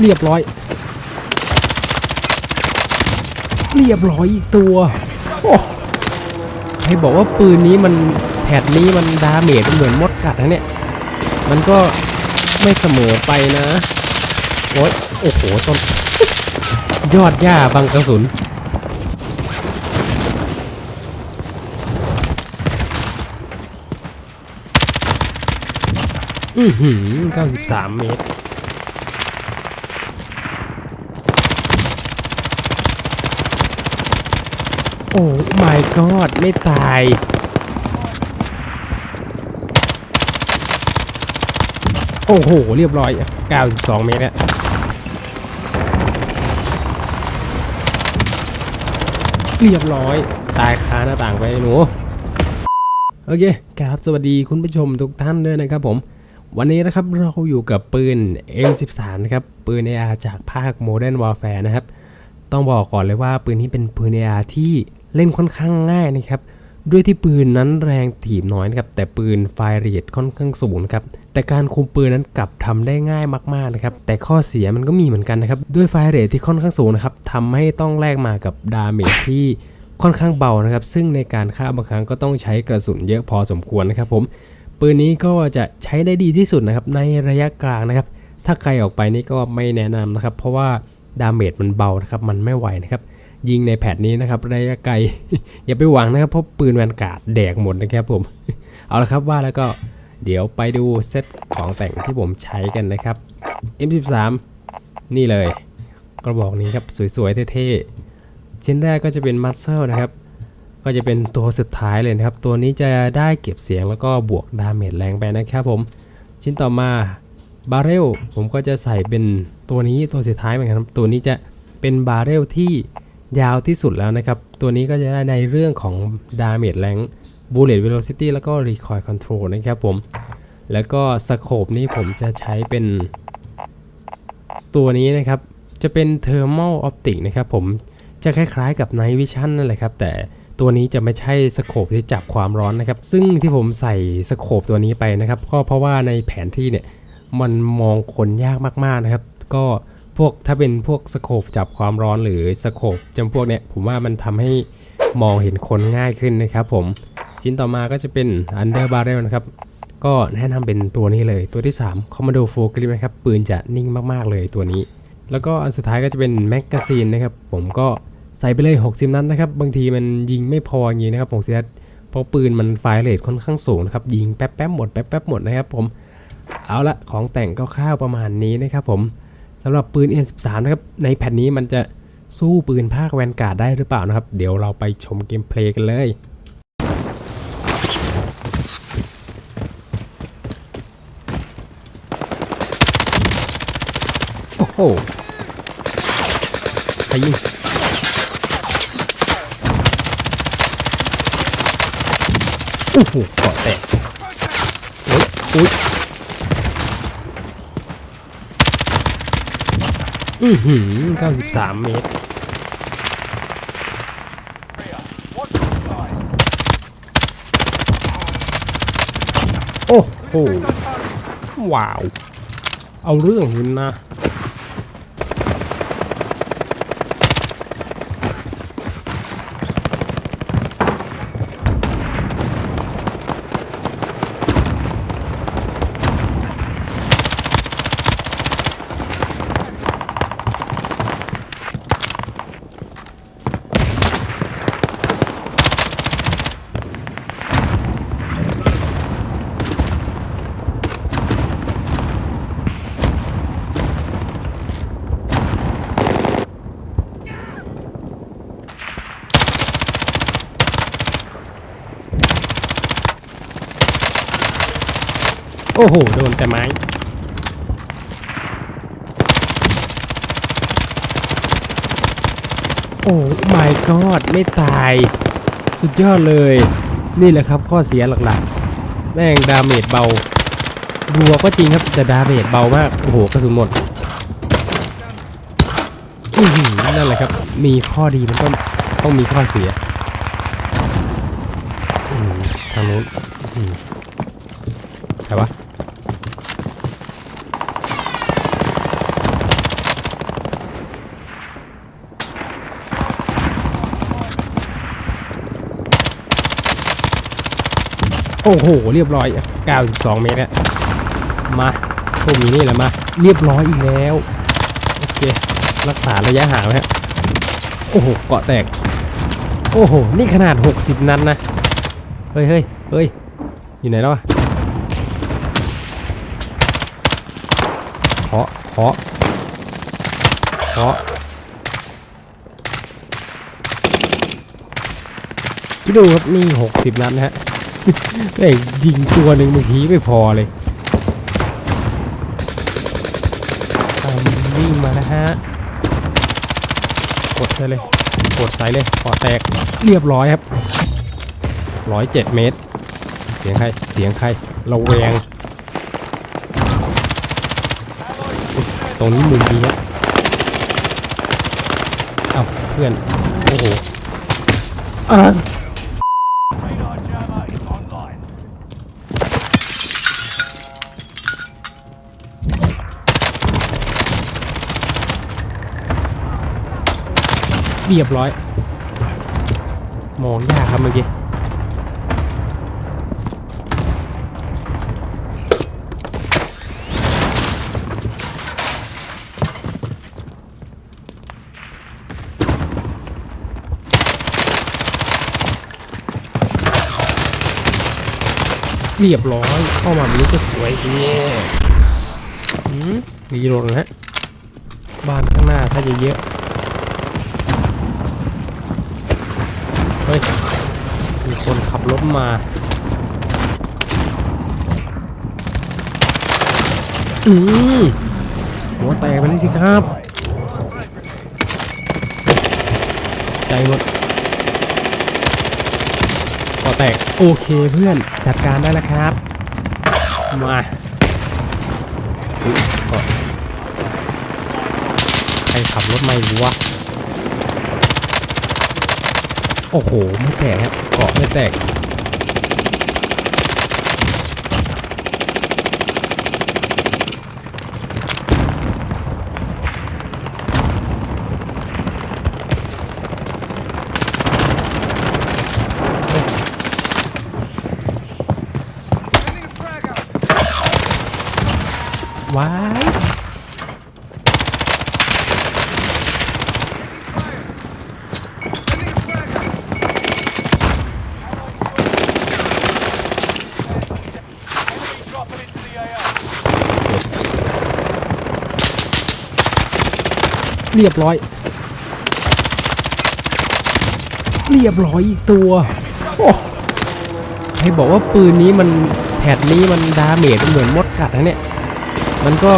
เรียบร้อย เรียบร้อยอีกตัว โอ้ใครบอกว่าปืนนี้มันแผดนี้มันดาเมจเหมือนมดกัดนะเนี่ย มันก็ไม่เสมอไปนะ โอ๊ยโอ้โหต้น ยอดหญ้าบังกระสุนอือหือ93 เมตร โอ้ my god ไม่ตาย โอ้โห เรียบร้อย 92 เมตรอะเรียบร้อย ตายคาหน้าต่างไปหนู โอเคครับสวัสดีคุณผู้ชมทุกท่านด้วยนะครับผม วันนี้นะครับเราอยู่กับปืน M13 นะครับ ปืน AR จากภาค Modern Warfare นะครับ ต้องบอกก่อนเลยว่าปืนนี้เป็นปืน AR ที่เล่นค่อนข้างง่ายนะครับ ด้วยที่ปืนนั้นแรงถีบน้อยนะครับ แต่ปืนไฟเรทค่อนข้างสูงครับ แต่การคุมปืนนั้นกลับทำได้ง่ายมากๆนะครับ แต่ข้อเสียมันก็มีเหมือนกันนะครับ ด้วยไฟเรทที่ค่อนข้างสูงนะครับทำให้ต้องแลกมากับดาเมจที่ค่อนข้างเบานะครับ ซึ่งในการฆ่าบางครั้งก็ต้องใช้กระสุนเยอะพอสมควรนะครับผม ปืนนี้ก็จะใช้ได้ดีที่สุดนะครับในระยะกลางนะครับ ถ้าไกลออกไปนี่ก็ไม่แนะนำนะครับ เพราะว่า ดาเมจมันเบานะครับ มันไม่ไหวนะครับ ยิงในแพทนี้นะครับ ระยะไกล อย่าไปหวังนะครับ เพราะปืนแวนการ์ดแดกหมดนะครับผม เอาละครับว่าแล้วก็เดี๋ยวไปดูเซตของแต่งที่ผมใช้กันนะครับ M13 นี่เลย กระบอกนี้ครับ สวยๆเท่ๆชิ้นแรกก็จะเป็นมัสเซลนะครับ ก็จะเป็นตัวสุดท้ายเลยนะครับ ตัวนี้จะได้เก็บเสียงแล้วก็บวกดาเมจแรงไปนะครับผม ชิ้นต่อมา บาร์เรลผมก็จะใส่เป็นตัวนี้ตัวสุดท้ายเหมือนกันครับตัวนี้จะเป็นบาร์เรลที่ยาวที่สุดแล้วนะครับ ตัวนี้ก็จะได้ในเรื่องของดาเมจแรงบูเลตเวโ c ซิตี้แล้วก็รีคอยคอนโทรลนะครับผม แล้วก็สโคปนี้ผมจะใช้เป็น ตัวนี้นะครับ จะเป็นเทอร์ a ม o ออปติกนะครับผมจะคล้ายๆกับ Night Vision นั่นแหละครับ แต่ตัวนี้จะไม่ใช่สโคปที่จับความร้อนนะครับ ซึ่งที่ผมใส่สโคปตัวนี้ไปนะครับ ก็เพราะว่าในแผนที่เนี่ย มันมองคนยากมากๆนะครับ ก็พวกถ้าเป็นพวกสโคปจับความร้อนหรือสโคปจำพวกเนี้ยผมว่ามันทำให้มองเห็นคนง่ายขึ้นนะครับผม ชิ้นต่อมาก็จะเป็น Under Barrel นะครับ ก็แนะนำเป็นตัวนี้เลย ตัวที่ 3 Commando Full Grip นะครับ ปืนจะนิ่งมากๆเลยตัวนี้ แล้วก็อันสุดท้ายก็จะเป็นแมกกาซีนนะครับ ผมก็ใส่ไปเลย 60 นัดนะครับ บางทีมันยิงไม่พออย่างนี้นะครับ60นัดเพราะปืนมันไฟเรทค่อนข้างสูงนะครับ ยิงแป๊บแป๊บๆหมดแป๊บแป๊บๆหมดนะครับผม เอาละของแต่งก็คร่าวประมาณนี้นะครับผมสำหรับปืน N13 นะครับในแผ่นนี้มันจะสู้ปืนภาคแวนการ์ดได้หรือเปล่านะครับ เดี๋ยวเราไปชมเกมเพลย์กันเลยโอ้โหใครยิงโอ้โหเกาะแตกโอ๊ย อือหือ93 เมตร โอ้โห ว้าว เอาเรื่องเห็นนะ อ้โห โดนแต่ไม้ โอ้ my god ไม่ตาย สุดยอดเลย นี่แหละครับข้อเสียหลักๆ แม่งดาเมจเบารัวก็จริงครับแต่ดาเมจเบามาก โอ้โหกระสุนหมดนั่นแหละครับ มีข้อดีมันก็ต้องมีข้อเสียอื้อหือทางนู้นใครวะ โอ้โห เรียบร้อย 92 เมตรอะมาพวกนี้นี่แหละมา เรียบร้อยอีกแล้ว โอเค รักษาระยะห่างไว้ฮะโอ้โห เกาะแตก โอ้โห นี่ขนาด 60 นัดนนะ เฮ้ยเฮ้ยเฮ้ยอยู่ไหนแล้ววะเคาะเคาะเคาะคิดดูครับนี่ 60 นัดนะฮะ เฮ้ยิงตัวหนึ่งบางทีไม่พอเลยตามวิ่งมานะฮะ กดใส่เลย กดใส่เลยขอแตกเรียบร้อยครับร้อยเจ็ดเมตร เสียงใคร เสียงใครเราแวง ตรงนี้มุมดีครับเอ้าเพื่อน โอ้โหอ่า เรียบร้อย มองยากครับเมื่อกี้ เรียบร้อย เข้ามาแบบนี้ก็สวยสิอืมรีโหลดนะฮะ บ้านข้างหน้าถ้าจะเยอะ ฮ้ย มีคนขับรถมาอืมหัวแตกไปเลยสิครับ ใจหมดหัวแตก โอเคเพื่อนจัดการได้แล้วครับ มาอุ๊ยขอใครขับรถมาอีกวะ โอ้โห ไม่แตกฮะเกาะไม่แตก เรียบร้อย เรียบร้อยอีกตัวโอ้ใครบอกว่าปืนนี้มันแผดนี้มันดาเมจเหมือนมดกัดนะเนี่ย มันก็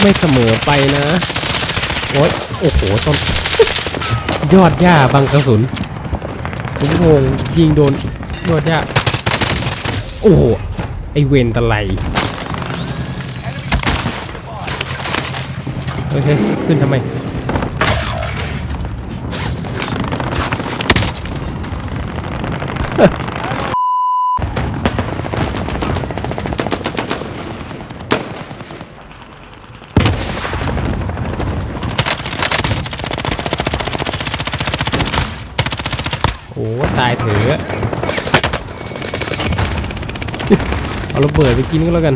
ไม่เสมอไปนะ โอ้ยโอ้โหต้นยอดหญ้าบังกระสุนผมงงยิงโดนยอดหญ้าโอ้โห ไอเวนตะไลเฮ้ยเฮ้ยขึ้นทำไม โอ้ตายเถอะ เอาระเบิดไปกินก็แล้วกัน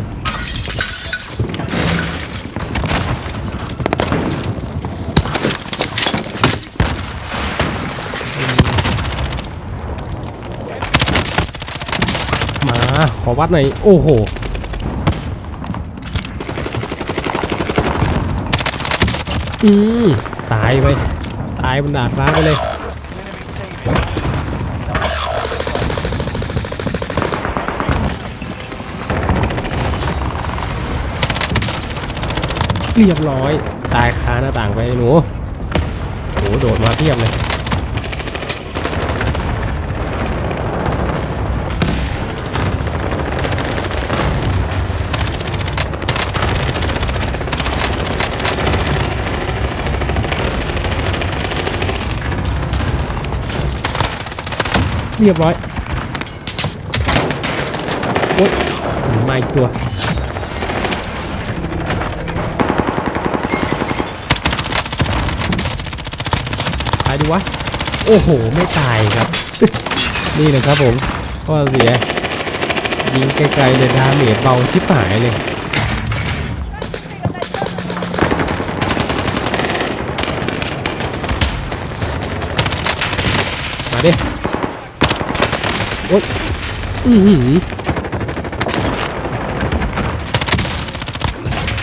มาขอวัดหน่อย โอ้โห อืมตายไปตายบนดาดฟ้าไปเลยเรียบร้อย ตายคาหน้าต่างไปหนูโหโดดมาเทียบเลย เรียบร้อยโอ๊ยมาอีกตัวตายดิวะ โอ้โห ไม่ตายครับ นี่เลยครับผมข้อเสีย ยิงไกลๆเลยดาเมจเบาชิบหายเลยมาดิ โอ๊ยอือหือ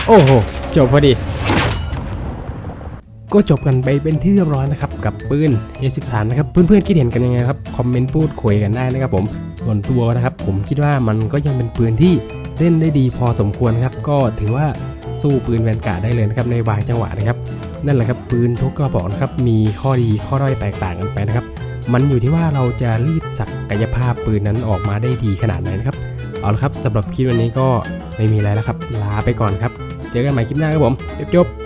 โอ้โห จบพอดี ก็จบกันไปเป็นที่เรียบร้อยนะครับ กับปืน A13 นะครับ เพื่อนๆคิดเห็นกันยังไงครับ คอมเมนต์พูดคุยกันได้นะครับผม ส่วนตัวนะครับ ผมคิดว่ามันก็ยังเป็นปืนที่เล่นได้ดีพอสมควรครับ ก็ถือว่าสู้ปืนแวนการ์ดได้เลยนะครับในบางจังหวะนะครับ นั่นแหละครับปืนทุกกระบอกนะครับมีข้อดีข้อด้อยแตกต่างกันไปนะครับ มันอยู่ที่ว่าเราจะรีดศักยภาพปืนนั้นออกมาได้ดีขนาดไหนนะครับ เอาละครับสำหรับคลิปวันนี้ก็ไม่มีอะไรแล้วครับ ลาไปก่อนครับ เจอกันใหม่คลิปหน้าครับผมจบๆ